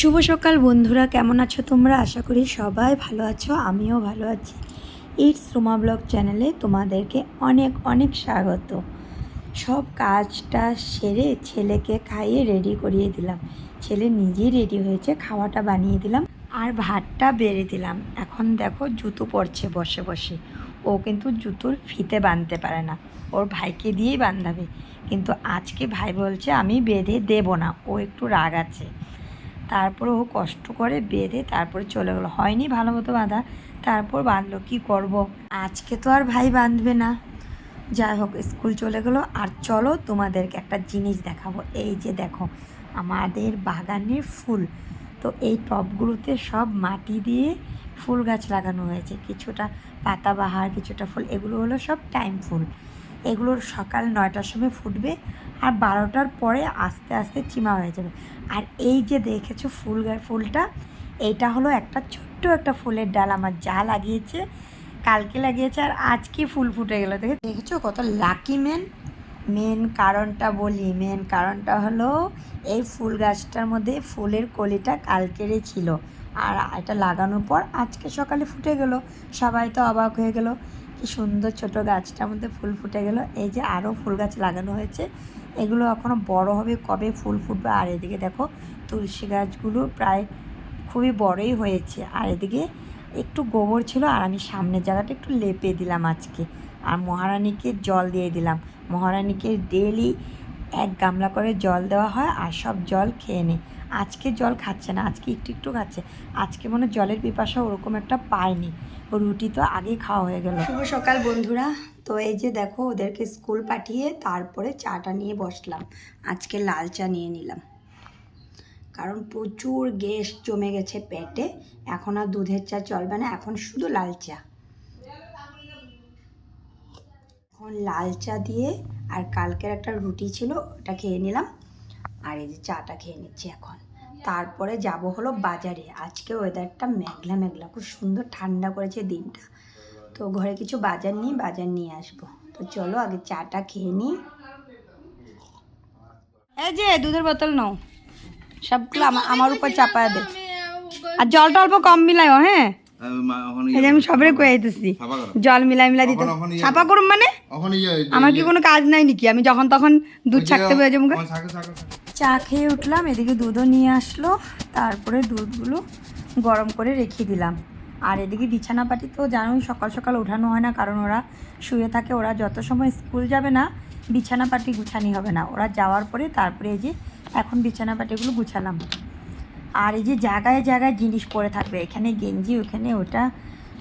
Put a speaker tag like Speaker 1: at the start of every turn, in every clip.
Speaker 1: শুভ সকাল বন্ধুরা, কেমন আছো তোমরা? আশা করি সবাই ভালো আছো, আমিও ভালো আছি। ইটস রুমা ব্লগ চ্যানেলে তোমাদেরকে অনেক অনেক স্বাগত। সব কাজটা সেরে ছেলেকে খাইয়ে রেডি করিয়ে দিলাম। ছেলে নিজেই রেডি হয়েছে, খাওয়াটা বানিয়ে দিলাম আর ভাতটা বেড়ে দিলাম। এখন দেখো জুতো পরছে বসে বসে। ও কিন্তু জুতোর ফিতে বাঁধতে পারে না। ওর ভাইকে দিয়েই বাঁধাবে। কিন্তু আজকে ভাই বলছে, আমি বেঁধে দেবো না। ও একটু রাগ আছে। তারপরে ও কষ্ট করে বেঁধে তারপরে চলে গেলো। হয়নি ভালো মতো বাঁধা। তারপর বাঁধলো, কি করব? আজকে তো আর ভাই বাঁধবে না। যাই হোক, স্কুল চলে গেলো। আর চলো তোমাদেরকে একটা জিনিস দেখাবো। এই যে দেখো, আমাদের বাগানের ফুল। তো এই টবগুলোতে সব মাটি দিয়ে ফুল গাছ লাগানো হয়েছে। কিছুটা পাতাবাহার কিছুটা ফুল, এগুলো হলো সব টাইম ফুল। এগুলোর সকাল নয়টার সময় ফুটবে। আর বারোটার পরে আস্তে আস্তে চিমা হয়ে যাবে। আর এই যে দেখেছ ফুল ফুলটা এইটা হলো একটা ছোট্ট একটা ফুলের ডাল। আমার যা লাগিয়েছে, কালকে লাগিয়েছে, আর আজকে ফুল ফুটে গেলো। দেখে, দেখেছ কত লাকি মেন মেন কারণটা বলি মেন কারণটা হলো এই ফুল গাছটার মধ্যে ফুলের কলিটা কালকেরে ছিল। আর এটা লাগানোর পর আজকে সকালে ফুটে গেল। সবাই তো অবাক হয়ে গেল। কি সুন্দর ছোট গাছটার মধ্যে ফুল ফুটে গেল। এই যে আরও ফুল গাছ লাগানো হয়েছে। এগুলো এখনও বড় হবে কবে ফুল ফুটবে? আর এদিকে দেখো, তুলসী গাছগুলো প্রায় খুবই বড়ই হয়েছে। আর এদিকে একটু গোবর ছিল, আর আমি সামনের জায়গাটা একটু লেপে দিলাম আজকে। আর মহারানীকে জল দিয়ে দিলাম। মহারানীকে ডেলি এক গামলা করে জল দেওয়া হয়, আর সব জল খেয়ে নেয় আজকে জল খাচ্ছে না, আজকে একটু একটু খাচ্ছে। আজকে মনে জলের পিপাসা ওরকম একটা পায়নি রুটি তো আগেই খাওয়া হয়ে গেল। শুভ সকাল বন্ধুরা। তো এই যে দেখো, ওদেরকে স্কুল পাঠিয়ে তারপরে চাটা নিয়ে বসলাম। আজকে লাল চা নিয়ে নিলাম। কারণ প্রচুর গ্যাস জমে গেছে পেটে। এখন আর দুধের চা চলবে না, এখন শুধু লাল চা। এখন লাল চা দিয়ে আর কালকের একটা রুটি ছিল, ওটা খেয়ে নিলাম। আর এই যে চাটা খেয়ে নিচ্ছি এখন। তারপরে যাব হলো বাজারে। আজকে ওয়েদারটা মেঘলা মেঘলা খুব সুন্দর ঠান্ডা করেছে দিনটা। তো ঘরে কিছু বাজার নিই বাজার নিয়ে আসব। তো চলো আগে চাটা খেয়ে নিই এই যে দুধের বোতল নাও। সবগুলো আমার উপর চাপায় দে। আর জলটা অল্প কম মিলাইও হ্যাঁ? এই আমি সবরে কয়ে দিতেছি। জল মিলাই মিলাই দিতে
Speaker 2: ইয়ে-
Speaker 1: ছাপা করুম মানে?
Speaker 2: ইয়ে
Speaker 1: আমার কি কোনো কাজ নাই নাকি? আমি যখন তখন দুধ ছাকতে পেয়ে যাব চা খেয়ে উঠলাম, এদিকে দুধও নিয়ে আসলো, তারপরে দুধগুলো গরম করে রেখে দিলাম। আর এদিকে বিছানা পাটি তো জানোই, সকাল সকাল ওঠানো হয় না, কারণ ওরা শুয়ে থাকে, ওরা যত সময় স্কুল যাবে না বিছানা পাটি গুছানি হবে না। ওরা যাওয়ার পরে তারপরে এই যে এখন বিছানা পাটিগুলো গুছালাম। আর এই যে জায়গায় জায়গায় জিনিস পড়ে থাকবে, এখানে গেঞ্জি, ওখানে ওটা,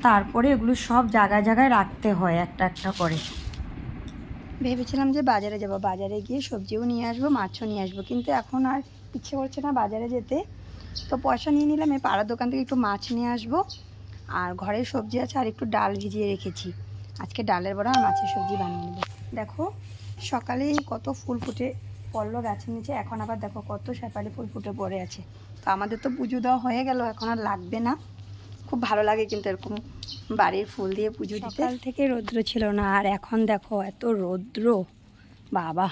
Speaker 1: তারপরে এগুলো সব জায়গায় জায়গায় রাখতে হয়, একটা একটা করে। ভেবেছিলাম যে বাজারে যাব। বাজারে গিয়ে সবজিও নিয়ে আসব, মাছও নিয়ে আসব। কিন্তু এখন আর ইচ্ছে করছে না বাজারে যেতে। তো পয়সা নিয়ে নিলাম, এই পাড়ার দোকান থেকে একটু মাছ নিয়ে আসব। আর ঘরে সবজি আছে আর একটু ডাল ভিজিয়ে রেখেছি। আজকে ডালের বড়া আর মাছের সবজি বানিয়ে নেব। দেখো, সকালে কত ফুল ফুটে পড়ল গাছের নিচে, এখন আবার দেখো কত সেপালি ফুল ফুটে পড়ে আছে। তো আমাদের তো পুজো দেওয়া হয়ে গেল, এখন আর লাগবে না। খুব ভালো লাগে কিন্তু এরকম বাড়ির ফুল দিয়ে পুজো দিতে। থেকে রৌদ্র ছিল না, আর এখন দেখো এত রৌদ্র। বাবা,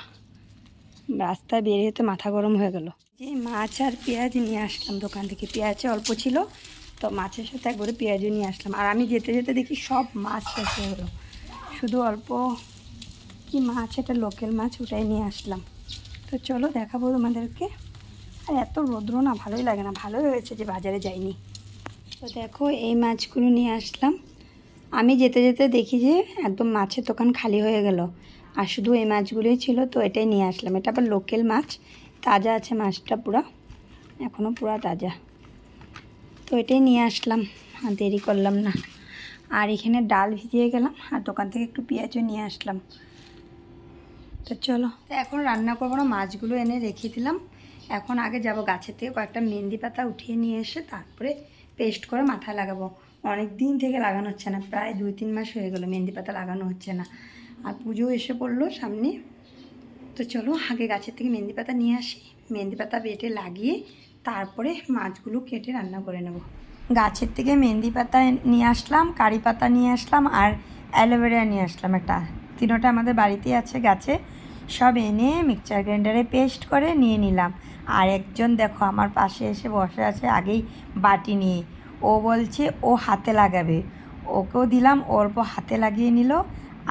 Speaker 1: রাস্তায় বেরিয়ে যেতে মাথা গরম হয়ে গেল। যে মাছ আর পেঁয়াজ নিয়ে আসলাম দোকান থেকে। পেঁয়াজ অল্প ছিল, তো মাছের সাথে একবারে পেঁয়াজও নিয়ে আসলাম। আর আমি যেতে যেতে দেখি সব মাছ শেষ হয়ে গেলো। শুধু অল্প কি মাছ, এটা লোকাল মাছ, ওটাই নিয়ে আসলাম। তো চলো দেখাবো তোমাদেরকে। আর এত রৌদ্র না, ভালোই লাগে না। ভালোই হয়েছে যে বাজারে যাইনি। তো দেখো, এই মাছগুলো নিয়ে আসলাম। আমি যেতে যেতে দেখি যে একদম মাছের দোকান খালি হয়ে গেল। আর শুধু এই মাছগুলোই ছিল, তো এটাই নিয়ে আসলাম। এটা আবার লোকাল মাছ, তাজা আছে মাছটা পুরা এখনও পুরা তাজা। তো এটাই নিয়ে আসলাম, আর দেরি করলাম না। আর এখানে ডাল ভিজিয়ে গেলাম, আর দোকান থেকে একটু পেঁয়াজও নিয়ে আসলাম। তো চলো এখন রান্না করব না, মাছগুলো এনে রেখে দিলাম। এখন আগে যাব গাছের থেকে কয়েকটা মেহেন্দি পাতা উঠিয়ে নিয়ে এসে তারপরে পেস্ট করে মাথায় লাগাবো। অনেক দিন থেকে লাগানো হচ্ছে না, প্রায় দুই তিন মাস হয়ে গেলো মেহেন্দি পাতা লাগানো হচ্ছে না। আর পুজো এসে পড়ল সামনে। তো চলো আগে গাছের থেকে মেহেন্দি পাতা নিয়ে আসি। মেহেন্দি পাতা বেটে লাগিয়ে তারপরে মাছগুলো কেটে রান্না করে নেব। গাছের থেকে মেহেন্দি পাতা নিয়ে আসলাম, কারি পাতা নিয়ে আসলাম আর অ্যালোভেরা নিয়ে আসলাম একটা। তিনোটা আমাদের বাড়িতেই আছে গাছে। সব এনে মিক্সচার গ্রাইন্ডারে পেস্ট করে নিয়ে নিলাম। আর একজন দেখো আমার পাশে এসে বসে আছে আগেই বাটি নিয়ে। ও বলছে, ও হাতে লাগাবে। ওকেও দিলাম অল্প হাতে লাগিয়ে নিল,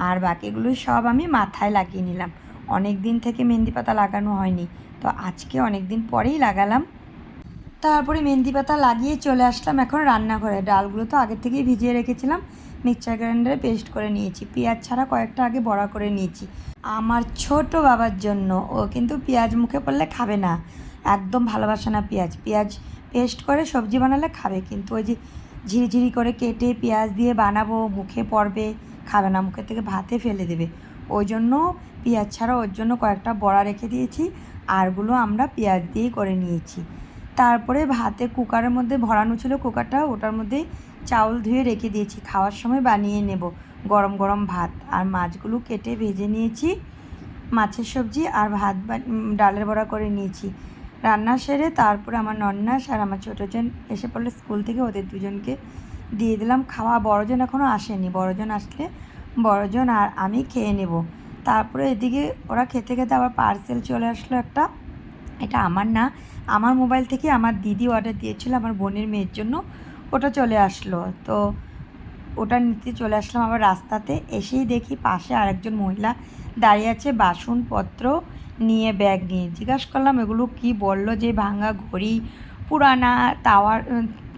Speaker 1: আর বাকিগুলো সব আমি মাথায় লাগিয়ে নিলাম। অনেক দিন থেকে মেহেন্দি পাতা লাগানো হয়নি, তো আজকে অনেক দিন পরেই লাগালাম। তারপরে মেহেন্দি পাতা লাগিয়ে চলে আসলাম এখন রান্নাঘরে। ডালগুলো তো আগের থেকেই ভিজিয়ে রেখেছিলাম মিক্সচার গ্রাইন্ডারে পেস্ট করে নিয়েছি। পেঁয়াজ ছাড়া কয়েকটা আগে বড়া করে নিয়েছি। আমার ছোট বাবার জন্য ও কিন্তু পেঁয়াজ মুখে পড়লে খাবে না। একদম ভালোবাসে না পেঁয়াজ। পেঁয়াজ পেস্ট করে সবজি বানালে খাবে, কিন্তু ওই যে ঝিরিঝিরি করে কেটে পেঁয়াজ দিয়ে বানাবো, মুখে পড়বে, খাবে না, মুখের থেকে ভাতে ফেলে দেবে। ওই জন্য পেঁয়াজ ছাড়া ওর জন্য কয়েকটা বড়া রেখে দিয়েছি, আরগুলো আমরা পেঁয়াজ দিয়েই করে নিয়েছি। তারপরে ভাতে কুকারের মধ্যে ভরানো ছিল কুকারটা, ওটার মধ্যে চাউল ধুয়ে রেখে দিয়েছি। খাওয়ার সময় বানিয়ে নেব গরম গরম ভাত। আর মাছগুলো কেটে ভেজে নিয়েছি। মাছের সবজি আর ভাত ডালের বড়া করে নিয়েছি। রান্না সেরে তারপরে আমার নন্নাস আর আমার ছোটোজন এসে পড়লে স্কুল থেকে ওদের দুজনকে দিয়ে দিলাম। খাওয়া বড়জন এখনও আসেনি। বড়জন আসলে বড়জন আর আমি খেয়ে নেব। তারপরে এদিকে ওরা খেতে খেতে আবার পার্সেল চলে আসলো একটা। এটা আমার না, আমার মোবাইল থেকে আমার দিদি অর্ডার দিয়েছিল আমার বোনের মেয়ের জন্য। ওটা চলে আসলো। তো ওটা নিতে চলে আসলাম আবার রাস্তাতে। এসেই দেখি পাশে আরেকজন মহিলা দাঁড়িয়ে আছে বাসনপত্র নিয়ে, ব্যাগ নিয়ে। জিজ্ঞাসা করলাম, এগুলো কি বলল যে ভাঙা ঘড়ি, পুরানা তাওয়ার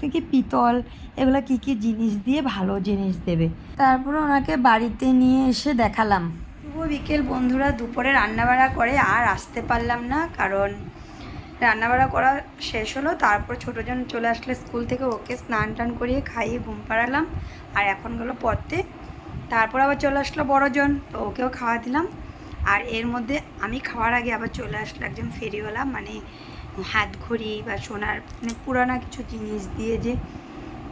Speaker 1: থেকে পিতল? এগুলো কি কি জিনিস দিয়ে ভালো জিনিস দেবে? তারপরে ওনাকে বাড়িতে নিয়ে এসে দেখালাম। শুভ বিকেল বন্ধুরা, দুপুরে রান্নাবাড়া করে আর আসতে পারলাম না কারণ রান্নাবাড়া করা শেষ হলো, তারপর ছোটোজন চলে আসলে স্কুল থেকে ওকে স্নান টান করিয়ে খাইয়ে ঘুম পাড়ালাম। আর এখন গেলো পড়তে তারপর আবার চলে আসলো বড়জন তো ওকেও খাওয়া দিলাম। আর এর মধ্যে আমি খাওয়ার আগে আবার চলে আসলো একজন ফেরিওয়ালা মানে হাত ঘড়ি বা সোনার মানে পুরানা কিছু জিনিস দিয়ে যে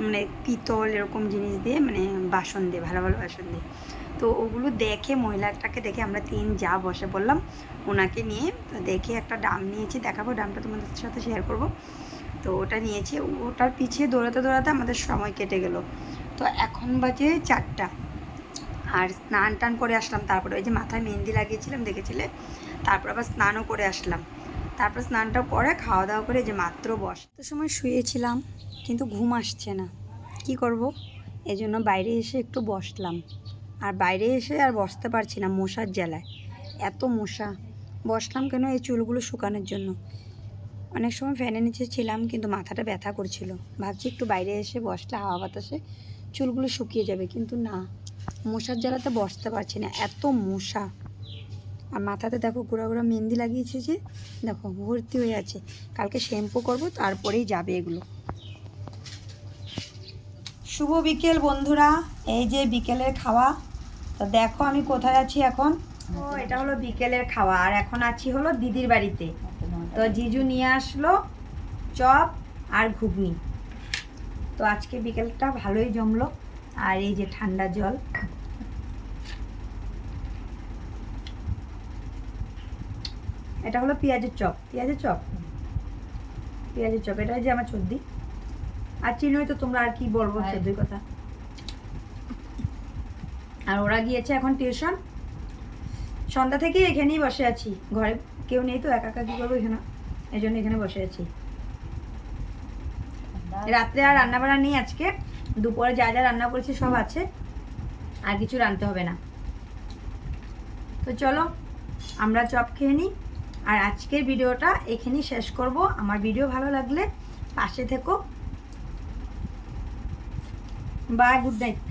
Speaker 1: মানে পিতল এরকম জিনিস দিয়ে মানে বাসন দিয়ে, ভালো ভালো বাসন দিয়ে। তো ওগুলো দেখে মহিলাটাকে দেখে আমরা তিন যা বসে বললাম, ওনাকে নিয়ে তো দেখে একটা ডাম নিয়েছি, দেখাবো, ডামটা তোমাদের সাথে শেয়ার করব। তো ওটা নিয়েছি, ওটার পিছিয়ে দৌড়াতে দৌড়াতে আমাদের সময় কেটে গেল। তো এখন বাজে চারটা। আর স্নান টান করে আসলাম, তারপরে ওই যে মাথায় মেহেন্দি লাগিয়েছিলাম, দেখেছিলে? তারপর আবার স্নানও করে আসলাম। তারপর স্নানটা করে খাওয়া দাওয়া করে যে মাত্র বস সময় শুয়েছিলাম। কিন্তু ঘুম আসছে না। কি করব? এজন্য বাইরে এসে একটু বসলাম। আর বাইরে এসে আর বসতে পারছি না মশার জ্বালায়। এত মশা। বসলাম কেন এই চুলগুলো শুকানোর জন্য? অনেক সময় ফ্যানের নিচে ছিলাম কিন্তু মাথাটা ব্যথা করছিল। ভাবছি একটু বাইরে এসে বসলে হাওয়া বাতাসে চুলগুলো শুকিয়ে যাবে। কিন্তু না, মশার জ্বালাতে বসতে পারছি না। এত মশা। আর মাথাতে দেখো গুঁড়া গুঁড়া মেহেন্দি লাগিয়েছে যে, দেখো ভর্তি হয়ে আছে। কালকে শ্যাম্পু করব, তারপরেই যাবে এগুলো। শুভ বিকেল, বন্ধুরা। এই যে বিকেলের খাওয়া। তো দেখো আমি কোথায় আছি এখন? ও, এটা হলো বিকেলের খাওয়া। আর এখন আছি হলো দিদির বাড়িতে। তো জিজু নিয়ে আসলো চপ আর ঘুগনি। তো আজকে বিকেলটা ভালোই জমলো। আর এই যে ঠান্ডা জল। এটা হলো পেঁয়াজের চপ। পেঁয়াজের চপ? পেঁয়াজের চপ। এটা যে আমার চর্দি। আর চিনোই তো তোমরা আর কি বলব
Speaker 2: হ্যাঁ।
Speaker 1: চর্দির কথা। আর ওরা গিয়েছে এখন টিউশন। সন্ধ্যা থেকে এখানেই বসে আছি। ঘরে কেউ নেই তো একা একা কি করব এখানে? এই জন্য এখানে বসে আছি। রাত্রে আর রান্না বান্না নেই আজকে। দুপুরে যা যা রান্না করেছি সব আছে। আর কিছু রাঁধতে হবে না। তো চলো আমরা চপ খেয়ে নিই। আর আজকের ভিডিওটা এখানেই শেষ করব। আমার ভিডিও ভালো লাগলে পাশে থেকো। bago dentro.